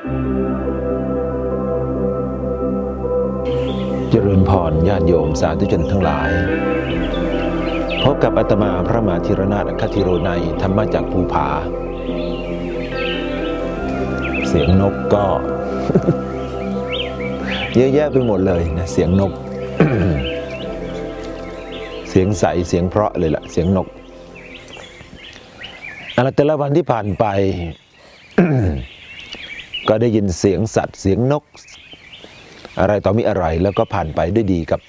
เจริญพรญาติโยมสาธุชนทั้งหลาย พบกับอาตมาพระมหาธีรนาถอัคคธิโรในธรรมจากภูผา เสียงนกก็ เยอะแยะไปหมดเลยนะเสียงนก เสียงใสเสียงเพราะเลยล่ะเสียงนกอะไรแต่ละวันที่ผ่านไป ก็ได้ยินเสียงสัตว์เสียงนก อะไรต่อมีอะไรแล้วก็ผ่านไปด้วยดีกับ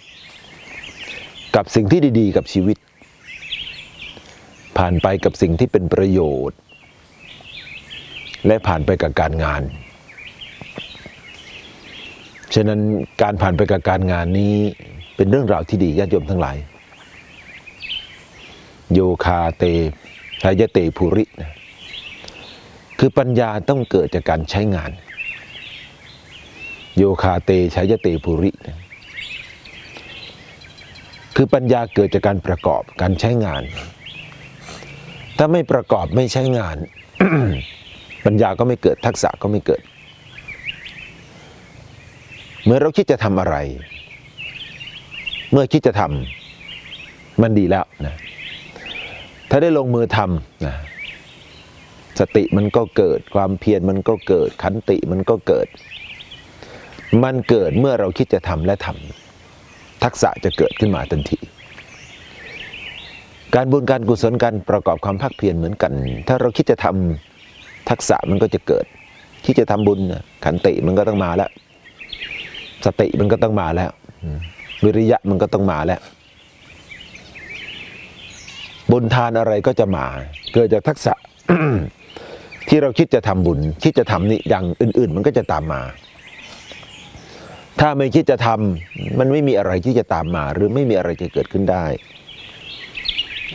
กับสิ่งที่ดีๆ กับชีวิต ผ่านไปกับสิ่งที่เป็นประโยชน์ และผ่านไปกับการงาน ฉะนั้นการผ่านไปกับการงานนี้เป็นเรื่องราวที่ดีญาติโยมทั้งหลาย โยคาเตทายเตภูรินะ คือปัญญาต้องเกิดจากการใช้งาน โยคาเตชายเตภูริ คือปัญญาเกิดจากการประกอบการใช้งาน ถ้าไม่ประกอบไม่ใช้งาน ปัญญาก็ไม่เกิดทักษะก็ไม่เกิด เมื่อเราคิดจะทำอะไร เมื่อคิดจะทำมันดีแล้วนะถ้าได้ลงมือทำนะ สติมันก็เกิด ความเพียรมันก็เกิด ขันติมันก็เกิด มันเกิดเมื่อเราคิดจะทำและทำทักษะจะเกิดขึ้นมาทันที การบุญการกุศลการประกอบความภาคเพียรเหมือนกัน ถ้าเราคิดจะทำทักษะมันก็จะเกิด คิดจะทำบุญขันติมันก็ต้องมาแล้ว สติมันก็ต้องมาแล้ว วิริยะมันก็ต้องมาแล้วบุญทานอะไรก็จะมา เกิดจากทักษะ ที่เราคิดจะทำบุญ คิดจะทำนี่อย่างอื่น ๆ มันก็จะตามมา ถ้าไม่คิดจะทำมันไม่มีอะไรที่จะตามมา หรือไม่มีอะไรจะเกิดขึ้นได้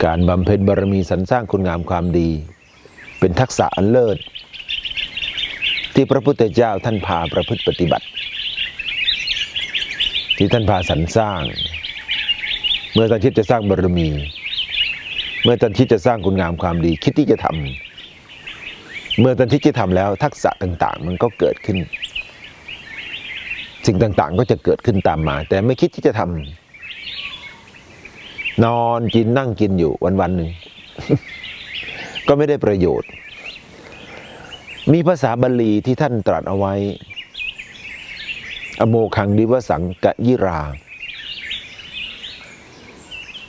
การบำเพ็ญบารมีสรรสร้างคุณงามความดี เป็นทักษะอันเลิศ ที่พระพุทธเจ้าท่านพาประพฤติปฏิบัติ ที่ท่านพาสรรสร้าง เมื่อท่านคิดจะสร้างบารมี เมื่อท่านคิดจะสร้างคุณงามความดี คิดที่จะทำ เมื่อท่านคิดจะทำแล้วทักษะต่างๆ มันก็เกิดขึ้น สิ่งต่างๆ ก็จะเกิดขึ้นตามมา แต่ไม่คิดที่จะทำนอนกินนั่งกินอยู่วันๆหนึ่งก็ไม่ได้ประโยชน์ มีภาษาบาลีที่ท่านตรัสเอาไว้ อโมคังดิวสังกะยิรา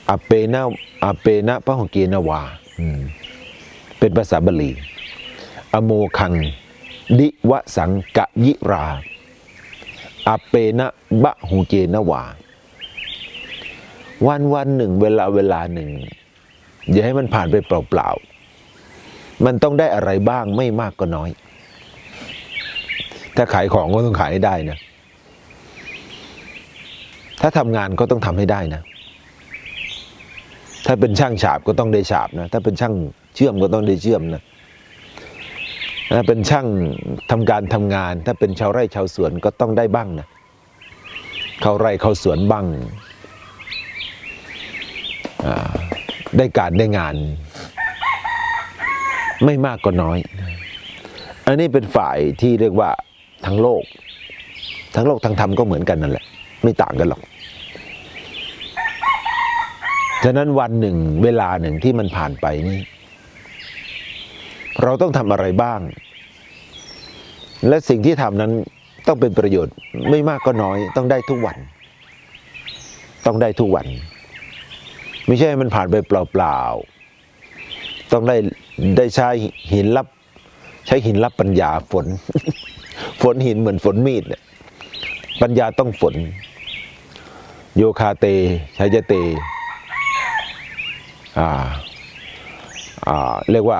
อเปนะอเปนะพระหงเกนวาเป็นภาษาบาลี อโมคัง ดิวสังกะยิราอเปนะบะหูเจนวาวันวันหนึ่ง เวลาเวลาหนึ่ง อย่าให้มันผ่านไปเปล่าๆ มันต้องได้อะไรบ้างไม่มากก็น้อย ถ้าขายของก็ต้องขายให้ได้นะ ถ้าทำงานก็ต้องทำให้ได้นะ ถ้าเป็นช่างฉาบก็ต้องได้ฉาบนะ ถ้าเป็นช่างเชื่อมก็ต้องได้เชื่อมนะ ถ้าเป็นช่างทำการทำงาน ถ้าเป็นชาวไร่ชาวสวนก็ต้องได้บ้างนะเข้าไร่เข้าสวนบ้างได้การได้งาน ไม่มากก็น้อย อันนี้เป็นฝ่ายที่เรียกว่าทั้งโลก ทั้งโลกทั้งธรรมก็เหมือนกันนั่นแหละ ไม่ต่างกันหรอกฉะนั้นวันหนึ่งเวลาหนึ่งที่มันผ่านไปนี่ เราต้องทำอะไรบ้าง และสิ่งที่ทำนั้นต้องเป็นประโยชน์ไม่มากก็น้อย ต้องได้ทุกวัน ต้องได้ทุกวัน ไม่ใช่มันผ่านไปเปล่าๆต้องได้ได้ใช้หินรับ ใช้หินรับปัญญาฝน ฝนหินเหมือนฝนมีดเนี่ยปัญญาต้องฝน โยคาเตชายเต อ่า อ่า เรียกว่า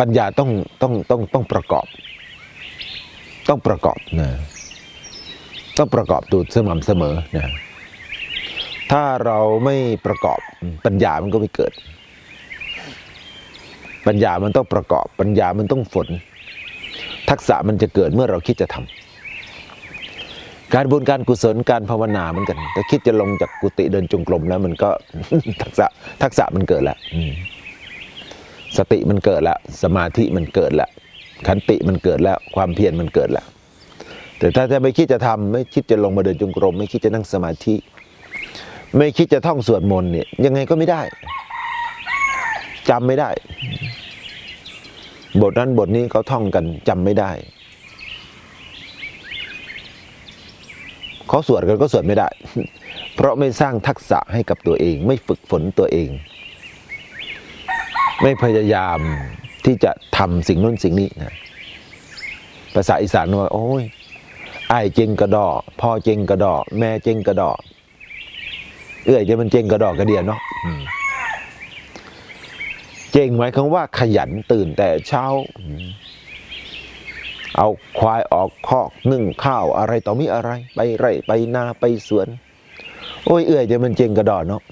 ปัญญาต้องต้องต้องต้องประกอบ ต้องประกอบนะต้องประกอบตัวสม่ำเสมอนะถ้าเราไม่ประกอบปัญญามันก็ไม่เกิด ปัญญามันต้องประกอบ ปัญญามันต้องฝน ทักษะมันจะเกิดเมื่อเราคิดจะทำการบุญการกุศลการภาวนาเหมือนกันถ้าคิดจะลงจากกุฏิเดินจงกรมแล้วมันก็ทักษะทักษะมันเกิดแล้ว สติมันเกิดแล้ว สมาธิมันเกิดแล้วขันติมันเกิดแล้ว ความเพียรมันเกิดแล้ว แต่ถ้าจะไม่คิดจะทำไม่คิดจะลงมาเดินจงกรม ไม่คิดจะนั่งสมาธิ ไม่คิดจะท่องสวดมนต์เนี่ยยังไงก็ไม่ได้จำไม่ได้ บทนั้นบทนี้เขาท่องกันจำไม่ได้เขาสวดกันก็สวดไม่ได้ เพราะไม่สร้างทักษะให้กับตัวเอง ไม่ฝึกฝนตัวเอง ไม่พยายามที่จะทำสิ่งนู้นสิ่งนี้นะภาษาอีสานว่า โอ้ยไอ้เจงกระดอพ่อเจงกระดอแม่เจงกระดอเอื้อยจะมันเจงกระดอกระเดียนเนาะเจงหมายความว่าขยันตื่นแต่เช้า เอาควายออกคอกนึ่งข้าวอะไรต่อมีอะไร ไปไร่ไปนาไปสวน โอ้ยเอื้อยจะมันเจงกระดอเนาะ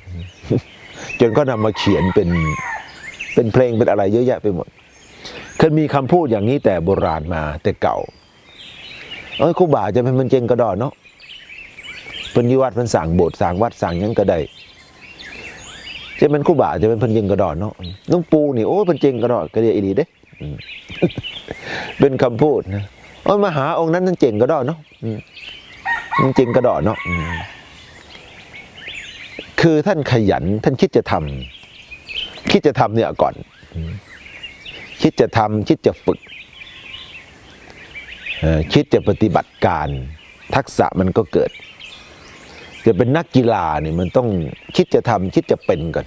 จนก็นำมาเขียนเป็น เป็นเพลงเป็นอะไรเยอะแยะไปหมดเคยมีคำพูดอย่างนี้แต่โบราณมาแต่เก่าเอ้ยครูบาจะเป็นมันเจงกระดอนเนาะเป็นยิวัดเป็นสั่งโบสถ์สั่งวัดสั่งยังก็ได้จะเป็นครูบาจะเป็นเพันเจงกระดอนเนาะน้องปูนี่โอ้ยเป็นเจงกระดอนกระเดียอีหลีเด้เป็นคำพูดนะโอ้ยมาหาองค์นั้นท่านเจงกระดอนเนาะมันเจงกระดอนเนาะคือท่านขยันท่านคิดจะทำ คิดจะทำเนี่ยก่อน คิดจะทำคิดจะฝึกคิดจะปฏิบัติการ ทักษะมันก็เกิด จะเป็นนักกีฬาเนี่ยมันต้องคิดจะทำคิดจะเป็นก่อน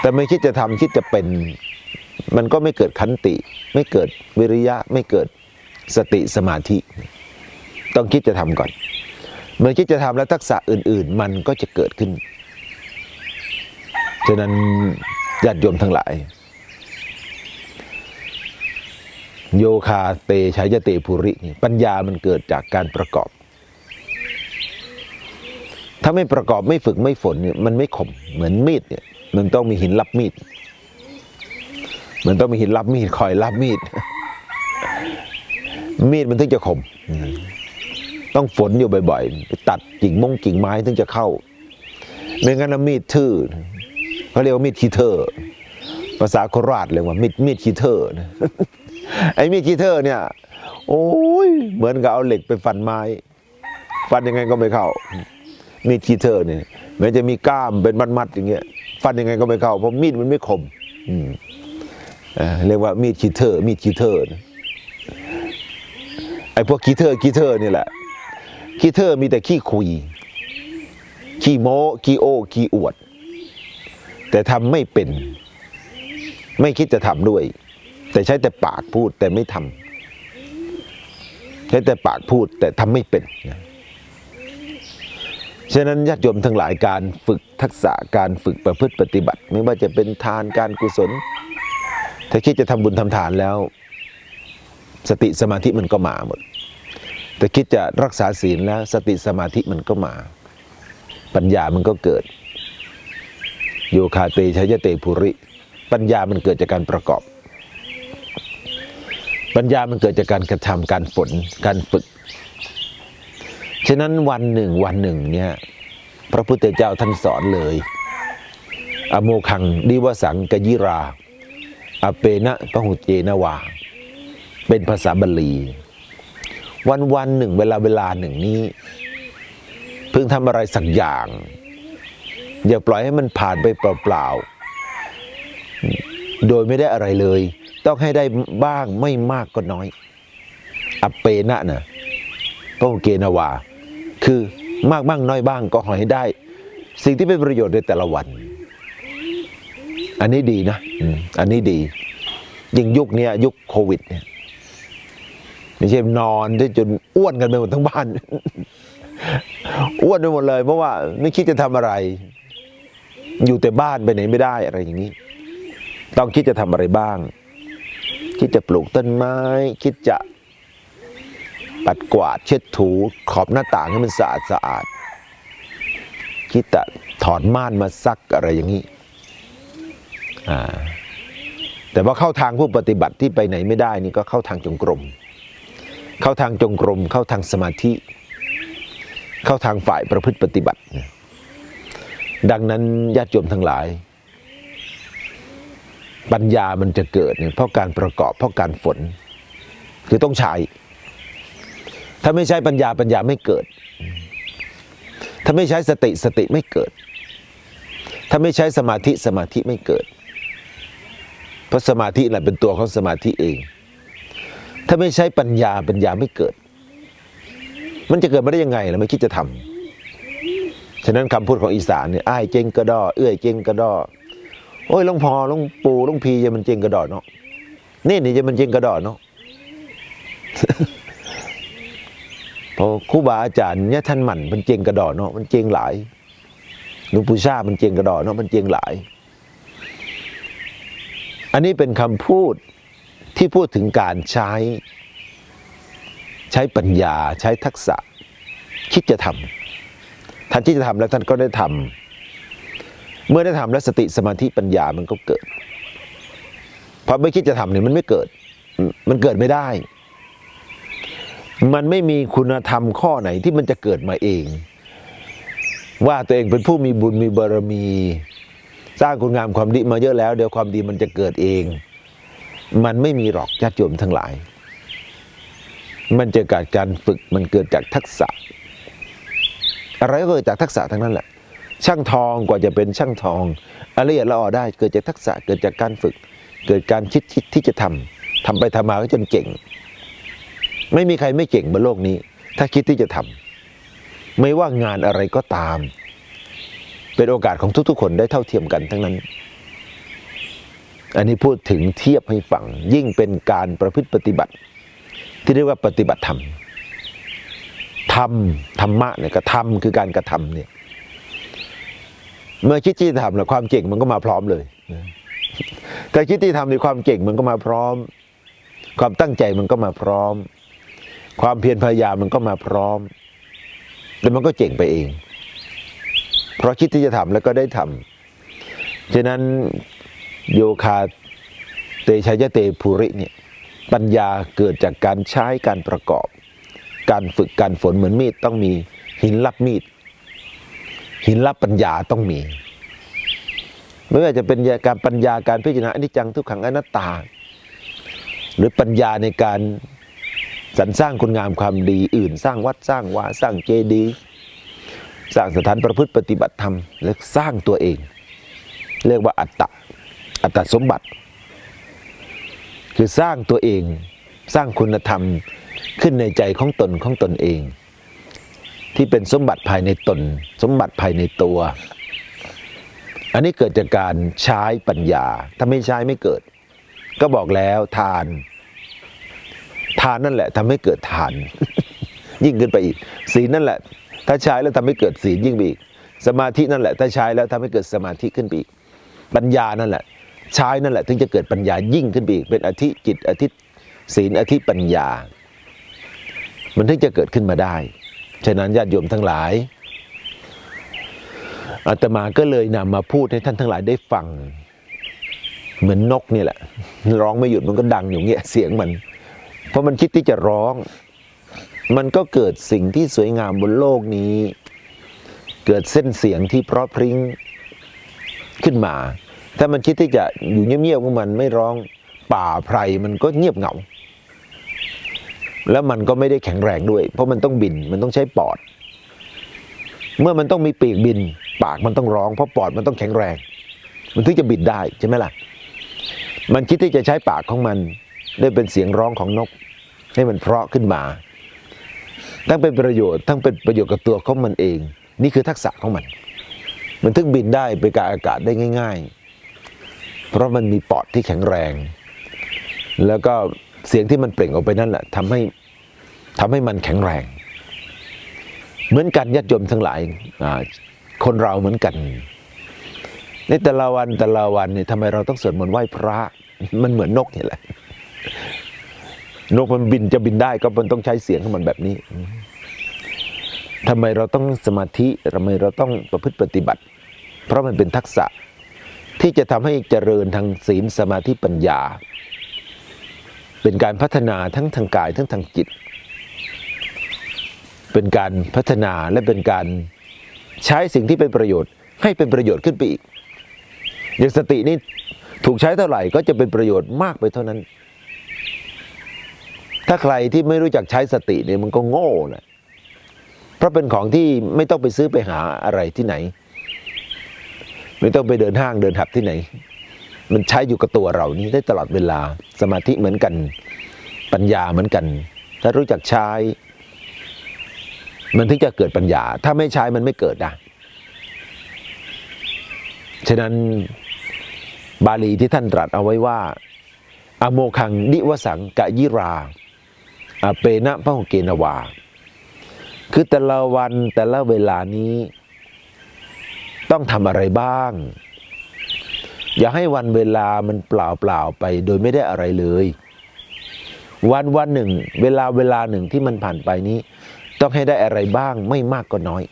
แต่ไม่คิดจะทำคิดจะเป็น มันก็ไม่เกิดขันติ ไม่เกิดวิริยะไม่เกิดสติสมาธิ ต้องคิดจะทำก่อน เมื่อคิดจะทำแล้วทักษะอื่น ๆ มันก็จะเกิดขึ้น ฉะนั้นญาติโยมทั้งหลาย โยคาเตชายเตภูรินี่ปัญญามันเกิดจากการประกอบ ถ้าไม่ประกอบไม่ฝึกไม่ฝนเนี่ยมันไม่คมเหมือนมีดเนี่ยมันต้องมีหินรับมีดมันต้องมีหินรับมีดคอยรับมีด มีดมันถึงจะคม ต้องฝนอยู่บ่อยๆไปตัดกิ่งมงกิ่งไม้ถึงจะเข้า ไม่งั้นมีดทื่อ เขาเรียกว่ามีดคีเทอร์ ภาษาโคราชเรียกว่ามีดมีดคีเทอร์นะไอ้มีดคีเทอร์เนี่ย โอ้ยเหมือนกับเอาเหล็กไปฟันไม้ ฟันยังไงก็ไม่เข้า มีดคีเทอร์เนี่ยแม้จะมีก้ามเป็นมัดๆอย่างเงี้ยฟันยังไงก็ไม่เข้าเพราะมีดมันไม่คมอืมเอ่อเรียกว่ามีดคีเทอร์ มีดคีเทอร์นะไอ้พวกคีเทอร์คีเทอร์นี่แหละคีเทอร์มีแต่ขี้คุยขี้โม้ขี้โอ้ขี้อวด แต่ทำไม่เป็น ไม่คิดจะทำด้วย แต่ใช้แต่ปากพูดแต่ไม่ทำใช้แต่ปากพูดแต่ทำไม่เป็นนะฉะนั้นญาติโยมทั้งหลายการฝึกทักษะการฝึกประพฤติปฏิบัติ ไม่ว่าจะเป็นทานการกุศล ถ้าคิดจะทำบุญทำทานแล้ว สติสมาธิมันก็มาหมด แต่คิดจะรักษาศีลแล้ว สติสมาธิมันก็มา ปัญญามันก็เกิด โยคาเตชยเตภูริ ปัญญามันเกิดจากการประกอบ ปัญญามันเกิดจากการกระทำการฝนการฝึก ฉะนั้นวันหนึ่งวันหนึ่งเนี่ยพระพุทธเจ้าท่านสอนเลย อโมคังดิวสังกยิรา อเปนะปะหุเจนวา เป็นภาษาบาลี วันวันหนึ่ง เวลาเวลาหนึ่งนี้ เพิ่งทำอะไรสักอย่าง อย่าปล่อยให้มันผ่านไปเปล่าๆ โดยไม่ได้อะไรเลย ต้องให้ได้บ้างไม่มากก็น้อยอเปนะนะพระเกนาวา คือมากบ้างน้อยบ้างก็ขอให้ได้ สิ่งที่เป็นประโยชน์ในแต่ละวัน อันนี้ดีนะ อันนี้ดี ยิ่งยุคนี้ยยุคโควิดเนี่ยไม่ใช่นอนได้จนอ้วนกันไปหมดทั้งบ้าน อ้วนไปหมดเลย เพราะว่าไม่คิดจะทำอะไร อยู่แต่บ้านไปไหนไม่ได้อะไรอย่างนี้ ต้องคิดจะทำอะไรบ้าง คิดจะปลูกต้นไม้ คิดจะปัดกวาดเช็ดถูขอบหน้าต่างให้มันสะอาดสะอาด คิดจะถอดม่านมาซักอะไรอย่างนี้แต่ว่าเข้าทางผู้ปฏิบัติที่ไปไหนไม่ได้นี่ก็เข้าทางจงกรม เข้าทางจงกรม เข้าทางสมาธิ เข้าทางฝ่ายประพฤติปฏิบัติ ดังนั้นญาติโยมทั้งหลาย ปัญญามันจะเกิดเนี่ยเพราะการประกอบเพราะการฝน คือต้องใช้ ถ้าไม่ใช้ปัญญาปัญญาไม่เกิด ถ้าไม่ใช้สติสติไม่เกิด ถ้าไม่ใช้สมาธิสมาธิไม่เกิด เพราะสมาธิแหละเป็นตัวของสมาธิเอง ถ้าไม่ใช้ปัญญาปัญญาไม่เกิด มันจะเกิดมาได้ยังไงเราไม่คิดจะทำ ฉะนั้นคำพูดของอีสานเนี่ยอ้ายเจงกระดอเอื้อยเจงกระดอโอ้ยหลวงพอลวงปูหลวงพีจะมันเจงกระดอเนาะนี่นี่จะมันเจงกระดอเนาะพอครูบาอาจารย์เนี่ยท่านหมั่นมันเจงกระดอเนาะมันเจงหลายหลวงปู่ชามันเจงกระดอเนาะมันเจงหลาย อันนี้เป็นคำพูดที่พูดถึงการใช้ ใช้ปัญญาใช้ทักษะ คิดจะทำ ท่านที่จะทำแล้วท่านก็ได้ทำเมื่อได้ทำแล้วสติสมาธิปัญญามันก็เกิดเพราะไม่คิดจะทำเนี่ยมันไม่เกิด มันเกิดไม่ได้ มันไม่มีคุณธรรมข้อไหนที่มันจะเกิดมาเอง ว่าตัวเองเป็นผู้มีบุญมีบารมี สร้างคุณงามความดีมาเยอะแล้ว เดี๋ยวความดีมันจะเกิดเอง มันไม่มีหรอกญาติโยมทั้งหลาย มันจะเกิดการฝึกมันเกิดจากทักษะ อะไรก็เกิดจากทักษะทั้งนั้นแหละ ช่างทองกว่าจะเป็นช่างทองอะไรอียดละออได้เกิดจากทักษะเกิดจากการฝึก เกิดการคิดคิดที่จะทำทำไปทำมาก็จนเก่ง ไม่มีใครไม่เก่งบนโลกนี้ ถ้าคิดที่จะทำไม่ว่างานอะไรก็ตาม เป็นโอกาสของทุก ๆ คนได้เท่าเทียมกันทั้งนั้น อันนี้พูดถึงเทียบให้ฟังยิ่งเป็นการประพฤติปฏิบัติ ที่เรียกว่าปฏิบัติธรรม ธรรมธรรมะเนี่ยกระทำคือการกระทำเนี่ย เมื่อคิดที่จะทำแล้วความเก่งมันก็มาพร้อมเลยแต่คิดที่ทำในความเก่งมันก็มาพร้อม ความตั้งใจมันก็มาพร้อม ความเพียรพยายามมันก็มาพร้อม แต่มันก็เจ๋งไปเอง เพราะคิดที่จะทำแล้วก็ได้ทำฉะนั้นโยคาเตชยเตภูริเนี่ยปัญญาเกิดจากการใช้การประกอบ การฝึกการฝนเหมือนมีดต้องมีหินรับมีด หินรับปัญญาต้องมี ไม่ว่าจะเป็นการปัญญาการพิจารณาอนิจจังทุกขังอนัตตา หรือปัญญาในการสรรสร้างคุณงามความดีอื่น สร้างวัดสร้างวาสร้างเจดีย์สร้างสถานประพฤติปฏิบัติธรรม และสร้างตัวเอง เรียกว่าอัตตะอัตตสมบัติ คือสร้างตัวเอง สร้างคุณธรรม ขึ้นในใจของตนของตนเอง ที่เป็นสมบัติภายในตน สมบัติภายในตัว อันนี้เกิดจากการใช้ปัญญา ถ้าไม่ใช้ไม่เกิด ก็บอกแล้วทาน ทานนั่นแหละทำให้เกิดทาน ยิ่งขึ้นไปอีกศีลนั่นแหละ ถ้าใช้แล้วทำให้เกิดศีลยิ่งไปอีกสมาธินั่นแหละถ้าใช้แล้วทำให้เกิดสมาธิขึ้นไปอีกปัญญานั่นแหละใช้นั่นแหละ ถึงจะเกิดปัญญายิ่งขึ้นไปอีกเป็นอธิจิตอธิศีลอธิปัญญา มันถึงจะเกิดขึ้นมาได้ ฉะนั้นญาติโยมทั้งหลายอาตมาก็เลยนำมาพูดให้ท่านทั้งหลายได้ฟัง เหมือนนกนี่แหละ ร้องไม่หยุดมันก็ดังอยู่เงี้ยเสียงมัน เพราะมันคิดที่จะร้อง มันก็เกิดสิ่งที่สวยงามบนโลกนี้ เกิดเส้นเสียงที่เพราะพริ้งขึ้นมา ถ้ามันคิดที่จะอยู่เงียบๆของมันไม่ร้องป่าไพรมันก็เงียบเหงา แล้วมันก็ไม่ได้แข็งแรงด้วย เพราะมันต้องบินมันต้องใช้ปอด เมื่อมันต้องมีปีกบิน ปากมันต้องร้อง เพราะปอดมันต้องแข็งแรง มันถึงจะบินได้ใช่ไหมล่ะ มันคิดที่จะใช้ปากของมันได้เป็นเสียงร้องของนก ให้มันเพราะขึ้นมา ทั้งเป็นประโยชน์ทั้งเป็นประโยชน์กับตัวของมันเอง นี่คือทักษะของมัน มันถึงบินได้ไปกลางอากาศได้ง่าย ๆ เพราะมันมีปอดที่แข็งแรง แล้วก็ เสียงที่มันเปล่งออกไปนั่นแหละทำให้ทำให้มันแข็งแรง เหมือนกันญาติโยมทั้งหลายคนเราเหมือนกัน ในแต่ละวันแต่ละวันเนี่ยทำไมเราต้องสวดมนต์ไหว้พระ มันเหมือนนกนี่แหละนกมันบินจะบินได้ก็มันต้องใช้เสียงของมันแบบนี้ทำไมเราต้องสมาธิทำไมเราต้องประพฤติปฏิบัติ เพราะมันเป็นทักษะที่จะทำให้เจริญทางศีลสมาธิปัญญา เป็นการพัฒนาทั้งทางกายทั้งทางจิต เป็นการพัฒนาและเป็นการใช้สิ่งที่เป็นประโยชน์ ให้เป็นประโยชน์ขึ้นไปอีก อย่างสตินี่ถูกใช้เท่าไหร่ก็จะเป็นประโยชน์มากไปเท่านั้น ถ้าใครที่ไม่รู้จักใช้สติเนี่ยมันก็โง่แหละเพราะเป็นของที่ไม่ต้องไปซื้อไปหาอะไรที่ไหน ไม่ต้องไปเดินห้างเดินหับที่ไหน มันใช้อยู่กับตัวเรานี้ได้ตลอดเวลาสมาธิเหมือนกันปัญญาเหมือนกัน ถ้ารู้จักใช้ มันถึงจะเกิดปัญญา ถ้าไม่ใช้มันไม่เกิดนะฉะนั้นบาลีที่ท่านตรัสเอาไว้ว่า อโมคังนิวสังกะยิราอเปนะพะหเกนวา คือแต่ละวันแต่ละเวลานี้ ต้องทำอะไรบ้าง อย่าให้วันเวลามันเปล่าเปล่าไปโดยไม่ได้อะไรเลย วันวันหนึ่ง เวลาเวลาหนึ่งที่มันผ่านไปนี้ ต้องให้ได้อะไรบ้างไม่มากก็น้อย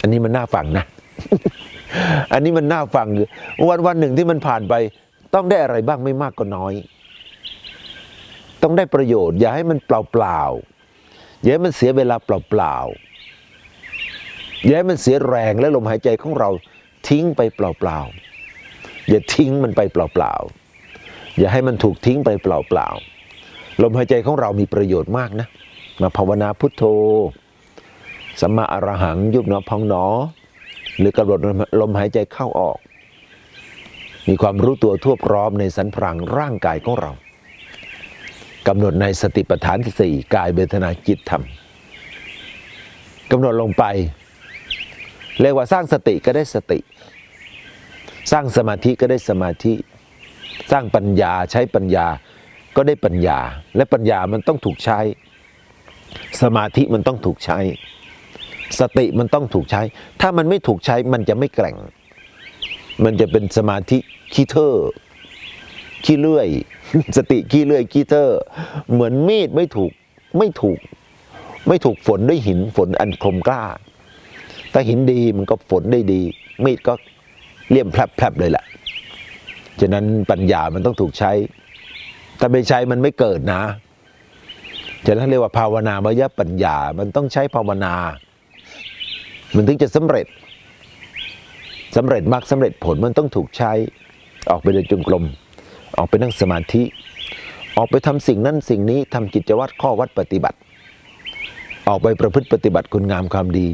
อันนี้มันน่าฟังนะ อันนี้มันน่าฟังวันวันหนึ่งที่มันผ่านไป ต้องได้อะไรบ้างไม่มากก็น้อย ต้องได้ประโยชน์ อย่าให้มันเปล่าเปล่าอย่าให้มันเสียเวลาเปล่าเปล่าอย่าให้มันเสียแรงและลมหายใจของเรา ทิ้งไปเปล่าๆ อย่าทิ้งมันไปเปล่าๆ อย่าให้มันถูกทิ้งไปเปล่าๆ ลมหายใจของเรามีประโยชน์มากนะ มาภาวนาพุทโธสัมมาอรหังยุบหนอพองหนอ หรือกำหนดลมหายใจเข้าออก มีความรู้ตัวทั่วพร้อมในสันพรังร่างกายของเรากำหนดในสติปัฏฐานที่สี่กายเวทนาจิตธรรมกำหนดลงไป เรียกว่าสร้างสติก็ได้สติ สร้างสมาธิก็ได้สมาธิ สร้างปัญญาใช้ปัญญาก็ได้ปัญญา และปัญญามันต้องถูกใช้ สมาธิมันต้องถูกใช้ สติมันต้องถูกใช้ ถ้ามันไม่ถูกใช้มันจะไม่แกร่ง มันจะเป็นสมาธิขี้เทอขี้เลื่อย สติขี้เลื่อยขี้เทอเหมือนมีดไม่ถูกไม่ถูก ไม่ถูกฝนด้วยหินฝนอันคมกล้า ถ้าหินดีมันก็ฝนได้ดี มีดก็เลี่ยมแผลบๆเลยแหละฉะนั้นปัญญามันต้องถูกใช้ถ้าไม่ใช้มันไม่เกิดนะ ฉะนั้นเรียกว่าภาวนามยปัญญา มันต้องใช้ภาวนา มันถึงจะสำเร็จสำเร็จมากสำเร็จผลมันต้องถูกใช้ ออกไปเดินจงกรม ออกไปนั่งสมาธิ ออกไปทำสิ่งนั้นสิ่งนี้ทำกิจวัตรข้อวัดปฏิบัติ ออกไปประพฤติปฏิบัติคุณงามความดี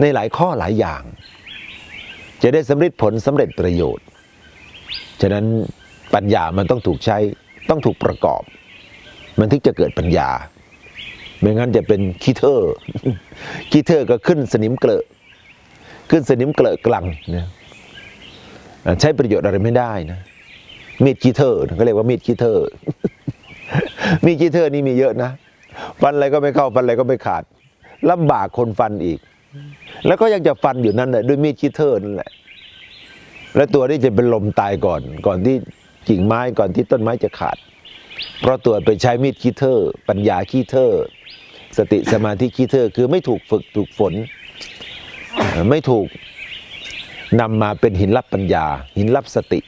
ในหลายข้อหลายอย่าง จะได้สำเร็จผลสำเร็จประโยชน์ ฉะนั้นปัญญามันต้องถูกใช้ต้องถูกประกอบ มันถึงจะเกิดปัญญา ไม่งั้นจะเป็นขี้เทอร์ขี้เทอร์ก็ขึ้นสนิมเกลอะขึ้นสนิมเกลอะกลังนะอ่าใช้ประโยชน์อะไรไม่ได้นะมีดขี้เทอร์เขาเรียกว่ามีดขี้เทอร์ มีดขี้เทอร์นี่มีเยอะนะฟันอะไรก็ไม่เข้าฟันอะไรก็ไม่ขาดลำบากคนฟันอีก แล้วก็ยังจะฟันอยู่นั่นแหละด้วยมีดขี้เทอร์นั่นแหละ แล้วตัวนี้จะเป็นลมตายก่อน ก่อนที่กิ่งไม้ก่อนที่ต้นไม้จะขาด เพราะตัวไปใช้มีดขี้เทอร์ ปัญญาขี้เทอร์ สติสมาธิขี้เทอร์ คือไม่ถูกฝึกถูกฝน ไม่ถูกนำมาเป็นหินรับปัญญา หินรับสติ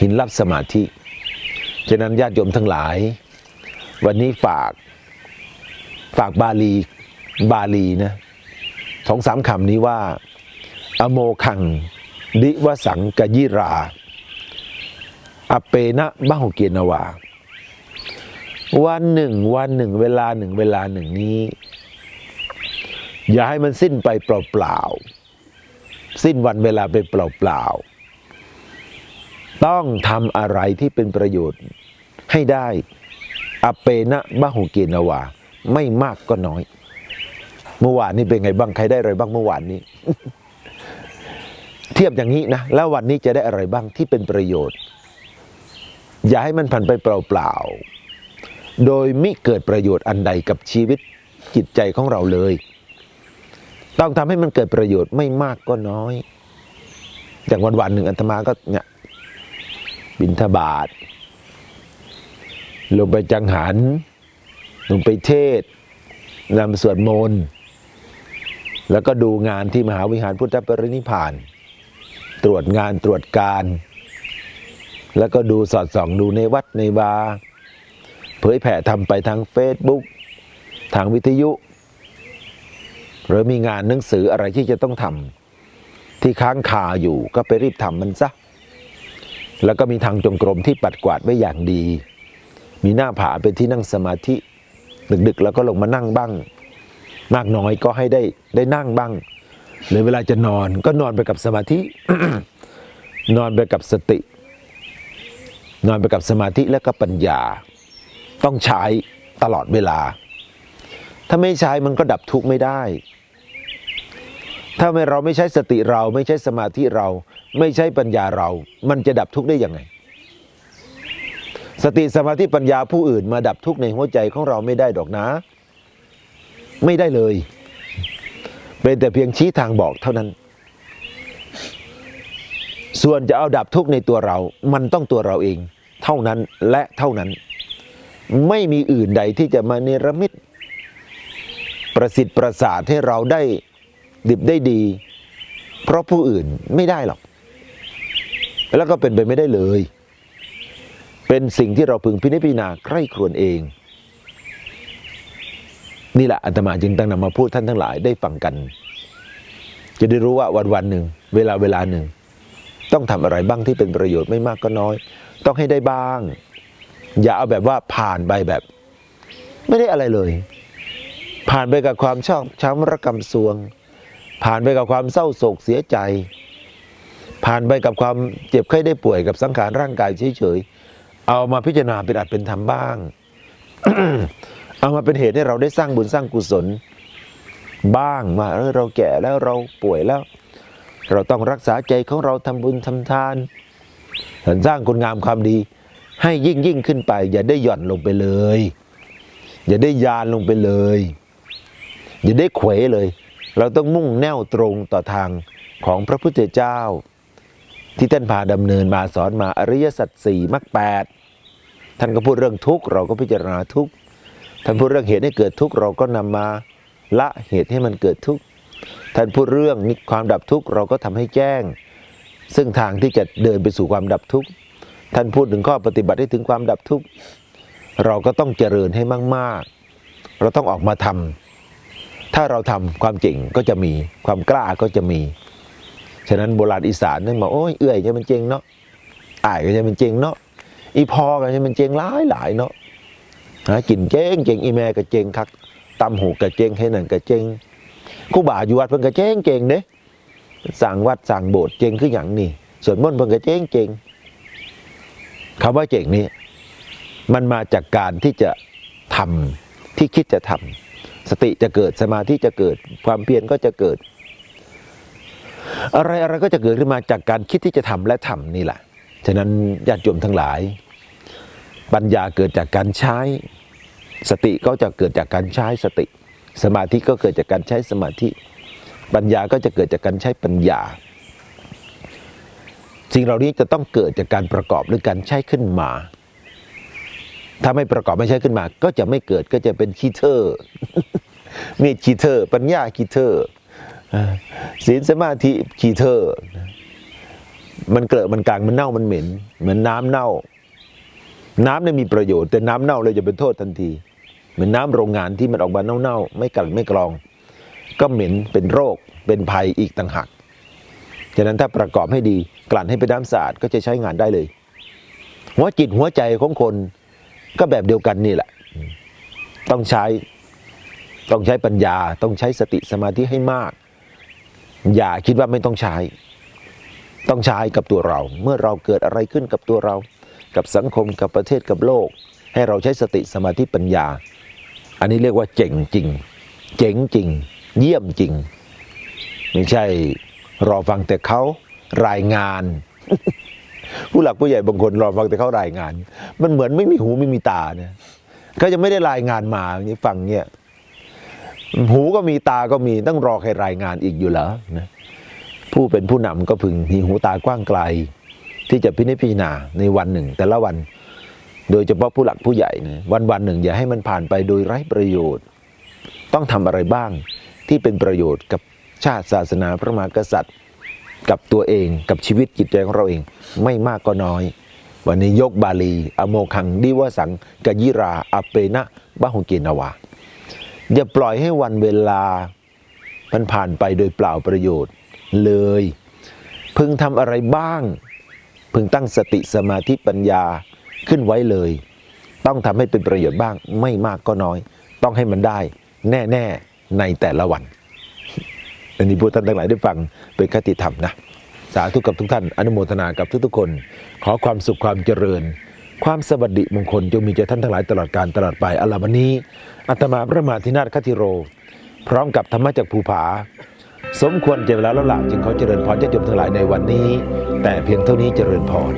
หินรับสมาธิฉะนั้นญาติโยมทั้งหลาย วันนี้ฝาก ฝากบาลีบาลีนะ สองสามคำนี้ว่า อโมคังดิวสังกยิรา อเปนะบ้าหเกียนาวา วันหนึ่ง วันหนึ่ง เวลาหนึ่งเวลาหนึ่งนี้ อย่าให้มันสิ้นไปเปล่าๆ สิ้นวันเวลาไปเปล่าๆ ต้องทำอะไรที่เป็นประโยชน์ให้ได้ อเปนะบ้าหเกียนาวา ไม่มากก็น้อย เมื่อวานนี้เป็นไงบ้างใครได้อะไรบ้างเมื่อวานนี้ เทียบอย่างนี้นะแล้ววันนี้จะได้อะไรบ้างที่เป็นประโยชน์ อย่าให้มันผ่านไปเปล่าๆโดยไมิเกิดประโยชน์อันใดกับชีวิตจิตใจของเราเลย ต้องทำให้มันเกิดประโยชน์ไม่มากก็น้อยอย่างวันวันหนึ่งอันตมาก็เนี่ยบินทบาทลงไปจังหัน ลงไปเทศนำสวดมนต์ แล้วก็ดูงานที่มหาวิหารพุทธปรินิพาน ตรวจงานตรวจการ แล้วก็ดูสอดส่องดูในวัดในวาเผยแผ่ทำไปทางเฟซบุ๊กทางวิทยุ หรือมีงานหนังสืออะไรที่จะต้องทำที่ค้างคาอยู่ก็ไปรีบทำมันซะ แล้วก็มีทางจงกรมที่ปัดกวาดไว้อย่างดี มีหน้าผาเป็นที่นั่งสมาธิ ดึกๆ แล้วก็ลงมานั่งบ้าง มากน้อยก็ให้ได้ได้นั่งบ้าง หรือเวลาจะนอนก็นอนไปกับสมาธิ นอนไปกับสติ นอนไปกับสมาธิและก็ปัญญา ต้องใช้ตลอดเวลา ถ้าไม่ใช้มันก็ดับทุกข์ไม่ได้ ถ้าไม่เราไม่ใช้สติเราไม่ใช้สมาธิเรา ไม่ใช้ปัญญาเรา มันจะดับทุกข์ได้ยังไงสติสมาธิปัญญาผู้อื่นมาดับทุกข์ในหัวใจของเราไม่ได้ดอกนะ ไม่ได้เลย เป็นแต่เพียงชี้ทางบอกเท่านั้น ส่วนจะเอาดับทุกข์ในตัวเรา มันต้องตัวเราเอง เท่านั้นและเท่านั้น ไม่มีอื่นใดที่จะมาเนรมิตประสิทธิ์ประสาทให้เราได้ดิบได้ดี เพราะผู้อื่นไม่ได้หรอก แล้วก็เป็นไปไม่ได้เลย เป็นสิ่งที่เราพึงพินิจพิจารณาใคร่ครวญเอง นี่แหละอาตมาจึงตั้งนำมาพูดท่านทั้งหลายได้ฟังกัน จะได้รู้ว่าวันวันหนึ่ง เวลาเวลาหนึ่ง ต้องทำอะไรบ้างที่เป็นประโยชน์ไม่มากก็น้อย ต้องให้ได้บ้าง อย่าเอาแบบว่าผ่านไปแบบ ไม่ได้อะไรเลย ผ่านไปกับความชอบช้ำระกำซวง ผ่านไปกับความเศร้าโศกเสียใจ ผ่านไปกับความเจ็บไข้ได้ป่วยกับสังขารร่างกายเฉยๆเอามาพิจารณาเป็นอัดเป็นธรรมบ้าง เอามาเป็นเหตุให้เราได้สร้างบุญสร้างกุศล บ้างว่าเออเราแก่แล้วเราป่วยแล้ว เราต้องรักษาใจของเราทำบุญทำทานสร้างคุณงามความดี ให้ยิ่งยิ่งขึ้นไป อย่าได้หย่อนลงไปเลย อย่าได้ยานลงไปเลย อย่าได้เขวเลย เราต้องมุ่งแนวตรงต่อทางของพระพุทธเจ้า ที่ท่านพาดำเนินมาสอนมาอริยสัจสี่มรรคแปดท่านก็พูดเรื่องทุกข์เราก็พิจารณาทุกข์ ท่านพูดเรื่องเหตุให้เกิดทุกข์เราก็นำมาละเหตุให้มันเกิดทุกข์ท่านพูดเรื่องนิความดับทุกข์เราก็ทำให้แจ้ง ซึ่งทางที่จะเดินไปสู่ความดับทุกข์ท่านพูดถึงข้อปฏิบัติให้ถึงความดับทุกข์เราก็ต้องเจริญให้มาก ๆ เราต้องออกมาทำถ้าเราทำความเจ๋งก็จะมีความกล้าก็จะมี ฉะนั้นโบราณอีสานนั่นมาโอ้ยเอื่อยจะมันเจงเนาะอายก็จะมันเจงเนาะอีพอก็จะมันเจงหลายหลายเนาะ หากินเจงเจงอีแม่ก็เจงคักตำหูก็เจงให้นั่นก็เจงคู่บ่าอยู่วัดเพิ่นก็เจงเจงเด้สั่งวัดสั่งโบสถ์เจงคืออย่างนี้ส่วนมนต์เพิ่นก็เจงเจงคำว่าเจงนี้ มันมาจากการที่จะทำที่คิดจะทำสติจะเกิดสมาธิจะเกิด ความเพียรก็จะเกิด อะไรอะไรก็จะเกิดขึ้นมาจากการคิดที่จะทำและทำนี่แหละฉะนั้นญาติโยมทั้งหลาย ปัญญาเกิดจากการใช้ สติก็จะเกิดจากการใช้สติ สมาธิก็เกิดจากการใช้สมาธิ ปัญญาก็จะเกิดจากการใช้ปัญญา สิ่งเหล่านี้จะต้องเกิดจากการประกอบหรือการใช้ขึ้นมา ถ้าไม่ประกอบไม่ใช้ขึ้นมา ก็จะไม่เกิดก็จะเป็นคีเทอร์มีดคีเทอร์ ปัญญาคีเทอร์ศีลสมาธิขีเธอร์ มันเกลอะมันกลางมันเน่ามันเหม็น เหมือนน้ำเน่า น้ำเนี่ยมีประโยชน์แต่น้ำเน่าเลยจะเป็นโทษทันที เหมือนน้ำโรงงานที่มันออกมาเน่าๆไม่กลั่นไม่กรอง ก็เหม็นเป็นโรคเป็นภัยอีกต่างหากฉะนั้นถ้าประกอบให้ดีกลั่นให้เป็นน้ำสะอาดก็จะใช้งานได้เลย หัวจิตหัวใจของคนก็แบบเดียวกันนี่แหละ ต้องใช้ต้องใช้ปัญญาต้องใช้สติสมาธิให้มาก อย่าคิดว่าไม่ต้องใช้ ต้องใช้กับตัวเรา เมื่อเราเกิดอะไรขึ้นกับตัวเรา กับสังคมกับประเทศกับโลก ให้เราใช้สติสมาธิปัญญา อันนี้เรียกว่าเจ๋งจริง เจ๋งจริง เยี่ยมจริง ไม่ใช่รอฟังแต่เขารายงาน ผู้หลักผู้ใหญ่บางคนรอฟังแต่เขารายงาน มันเหมือนไม่มีหูไม่มีตาเนี่ยเขาจะไม่ได้รายงานมาอย่างนี้ฟังเนี่ยหูก็มีตาก็มีต้องรอใครรายงานอีกอยู่เหรอนะผู้เป็นผู้นำก็พึงมีหูตากว้างไกล ที่จะพินิจพิจารณาในวันหนึ่ง แต่ละวัน โดยเฉพาะผู้หลักผู้ใหญ่นะวันวันหนึ่ง อย่าให้มันผ่านไปโดยไร้ประโยชน์ ต้องทำอะไรบ้างที่เป็นประโยชน์กับชาติศาสนาพระมหากษัตริย์ กับตัวเองกับชีวิตจิตใจของเราเอง ไม่มากก็น้อย วันนี้ยกบาลี อโมคังดิวสังกยิราอเปนะบะหงเกนาวาอย่าปล่อยให้วันเวลามันผ่านไปโดยเปล่าประโยชน์เลย พึงทำอะไรบ้าง พึงตั้งสติสมาธิปัญญาขึ้นไว้เลย ต้องทำให้เป็นประโยชน์บ้างไม่มากก็น้อย ต้องให้มันได้แน่ๆในแต่ละวัน อันนี้พูดท่านทั้งหลายได้ฟังเป็นคติธรรมนะ สาธุกับทุกท่านอนุโมทนากับทุกๆคน ขอความสุขความเจริญ ความสวัสดิมงคลจงมีแก่ท่านทั้งหลายตลอดการตลอดไปอัลลาวันนี้อาตมาพระมาธินาถคติโร พร้อมกับธรรมจากภูผา สมควรเจริญแล้วละจึงเขาเจริญพรญาติโยมทั้งหลายในวันนี้ แต่เพียงเท่านี้เจริญพร